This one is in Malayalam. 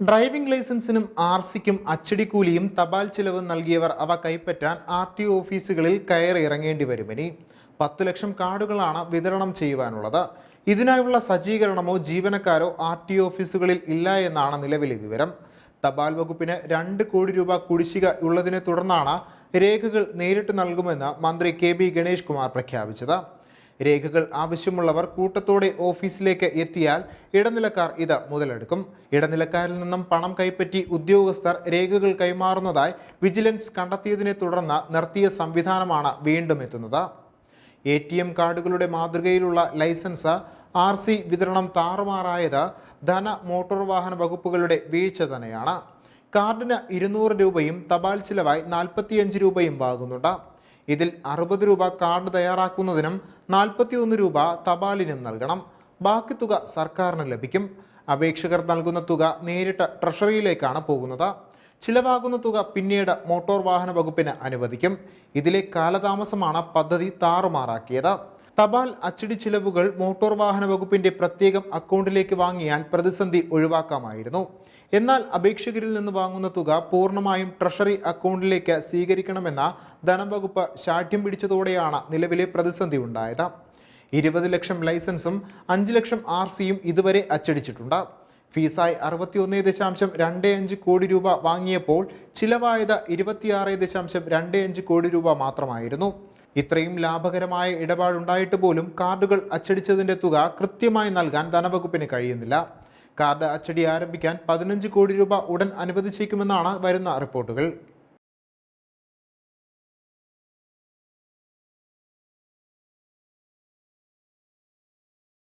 ഡ്രൈവിംഗ് ലൈസൻസിനും ആർ സിക്കും അച്ചടിക്കൂലിയും തപാൽ ചിലവും നൽകിയവർ അവ കൈപ്പറ്റാൻ ആർ ടി ഓഫീസുകളിൽ കയറി ഇറങ്ങേണ്ടി വരും. പത്ത് ലക്ഷം കാർഡുകളാണ് വിതരണം ചെയ്യുവാനുള്ളത്. ഇതിനായുള്ള സജ്ജീകരണമോ ജീവനക്കാരോ ആർ ടി ഓഫീസുകളിൽ ഇല്ല എന്നാണ് നിലവിലെ വിവരം. തപാൽ വകുപ്പിന് രണ്ട് കോടി രൂപ കുടിശ്ശിക ഉള്ളതിനെ തുടർന്നാണ് രേഖകൾ നേരിട്ട് നൽകുമെന്ന് മന്ത്രി കെ ബി ഗണേഷ് കുമാർ പ്രഖ്യാപിച്ചത്. രേഖകൾ ആവശ്യമുള്ളവർ കൂട്ടത്തോടെ ഓഫീസിലേക്ക് എത്തിയാൽ ഇടനിലക്കാർ ഇത് മുതലെടുക്കും. ഇടനിലക്കാരിൽ നിന്നും പണം കൈപ്പറ്റി ഉദ്യോഗസ്ഥർ രേഖകൾ കൈമാറുന്നതായി വിജിലൻസ് കണ്ടെത്തിയതിനെ തുടർന്ന് നിർത്തിയ സംവിധാനമാണ് വീണ്ടും എത്തുന്നത്. എ ടി എം കാർഡുകളുടെ മാതൃകയിലുള്ള ലൈസൻസ് ആർ സി വിതരണം താറുമാറായത് ധന മോട്ടോർ വാഹന വകുപ്പുകളുടെ വീഴ്ച തന്നെയാണ്. കാർഡിന് ഇരുന്നൂറ് രൂപയും തപാൽ ചിലവായി നാൽപ്പത്തിയഞ്ച് രൂപയും വാങ്ങുന്നുണ്ട്. ഇതിൽ അറുപത് രൂപ കാർഡ് തയ്യാറാക്കുന്നതിനും നാൽപ്പത്തിയൊന്ന് രൂപ തപാലിനും നൽകണം. ബാക്കി തുക സർക്കാരിന് ലഭിക്കും. അപേക്ഷകർ നൽകുന്ന തുക നേരിട്ട് ട്രഷറിയിലേക്കാണ് പോകുന്നത്. ചിലവാകുന്ന തുക പിന്നീട് മോട്ടോർ വാഹന വകുപ്പിന് അനുവദിക്കും. ഇതിലെ കാലതാമസമാണ് പദ്ധതി താറുമാറാക്കിയത്. തപാൽ അച്ചടി ചിലവുകൾ മോട്ടോർ വാഹന വകുപ്പിന്റെ പ്രത്യേകം അക്കൗണ്ടിലേക്ക് വാങ്ങിയാൽ പ്രതിസന്ധി ഒഴിവാക്കാമായിരുന്നു. എന്നാൽ അപേക്ഷകരിൽ നിന്ന് വാങ്ങുന്ന തുക പൂർണമായും ട്രഷറി അക്കൗണ്ടിലേക്ക് സ്വീകരിക്കണമെന്ന ധനവകുപ്പ് ശാഠ്യം പിടിച്ചതോടെയാണ് നിലവിലെ പ്രതിസന്ധി ഉണ്ടായത്. ഇരുപത് ലക്ഷം ലൈസൻസും അഞ്ച് ലക്ഷം ആർ സിയും ഇതുവരെ അച്ചടിച്ചിട്ടുണ്ട്. ഫീസായി അറുപത്തിയൊന്ന് ദശാംശം രണ്ട് അഞ്ച് കോടി രൂപ വാങ്ങിയപ്പോൾ ചിലവായത് ഇരുപത്തിയാറ് ദശാംശം രണ്ട് അഞ്ച് കോടി രൂപ മാത്രമായിരുന്നു. ഇത്രയും ലാഭകരമായ ഇടപാടുണ്ടായിട്ട് പോലും കാർഡുകൾ അച്ചടിച്ചതിന്റെ തുക കൃത്യമായി നൽകാൻ ധനവകുപ്പിന് കഴിയുന്നില്ല. കാർഡ് അച്ചടി ആരംഭിക്കാൻ പതിനഞ്ച് കോടി രൂപ ഉടൻ അനുവദിച്ചേക്കുമെന്നാണ് വരുന്ന റിപ്പോർട്ടുകൾ.